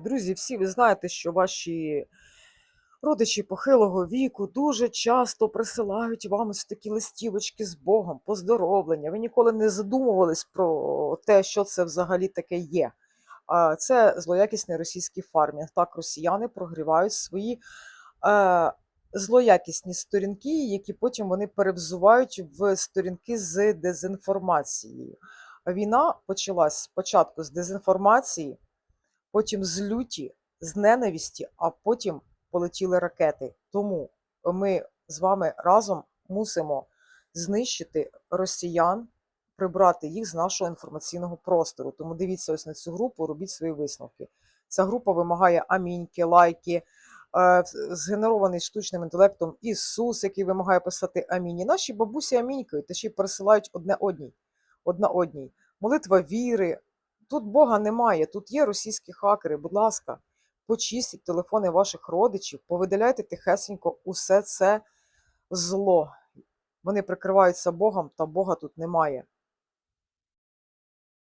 Друзі, всі ви знаєте, що ваші родичі похилого віку дуже часто присилають вам ось такі листівочки з Богом, поздоровлення. Ви ніколи не задумувались про те, що це взагалі таке є. Це злоякісний російський фармінг. Так, росіяни прогрівають свої е, злоякісні сторінки, які потім вони перевзувають в сторінки з дезінформацією. Війна почалась спочатку з дезінформації, потім з люті, з ненависті, а потім полетіли ракети. Тому ми з вами разом мусимо знищити росіян, прибрати їх з нашого інформаційного простору. Тому дивіться ось на цю групу, робіть свої висновки. Ця група вимагає аміньки, лайки, е, згенерований штучним інтелектом Ісус, який вимагає писати аміні. Наші бабусі амінькають та ще й пересилають одне одній. Одна одній. Молитва віри. Тут Бога немає, тут є російські хакери. Будь ласка, почистіть телефони ваших родичів, повидаляйте тихесенько усе це зло. Вони прикриваються Богом, та Бога тут немає.